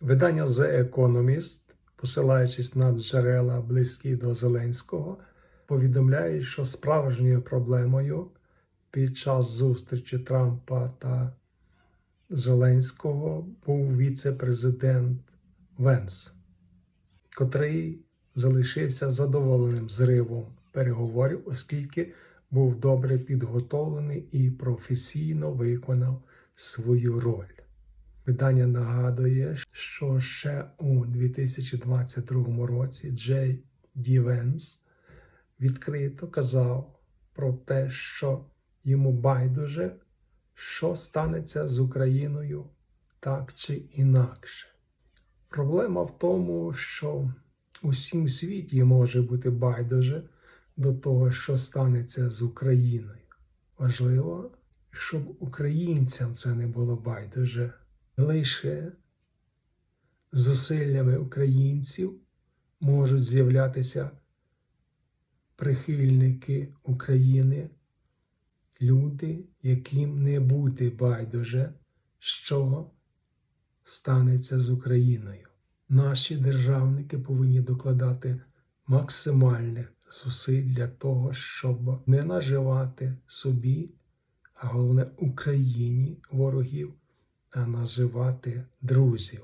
Видання The Economist, посилаючись на джерела близькі до Зеленського, повідомляє, що справжньою проблемою під час зустрічі Трампа та Зеленського був віце-президент Венс, котрий залишився задоволеним зривом переговорів, оскільки був добре підготовлений і професійно виконав свою роль. Видання нагадує, що ще у 2022 році Джей Ді Венс відкрито казав про те, що йому байдуже, що станеться з Україною так чи інакше. Проблема в тому, що усім світі може бути байдуже до того, що станеться з Україною. Важливо, щоб українцям це не було байдуже. Лише зусиллями українців можуть з'являтися прихильники України, люди, яким не буде байдуже, що станеться з Україною. Наші державники повинні докладати максимальних зусиль для того, щоб не наживати собі, а головне Україні ворогів, а наживати друзів.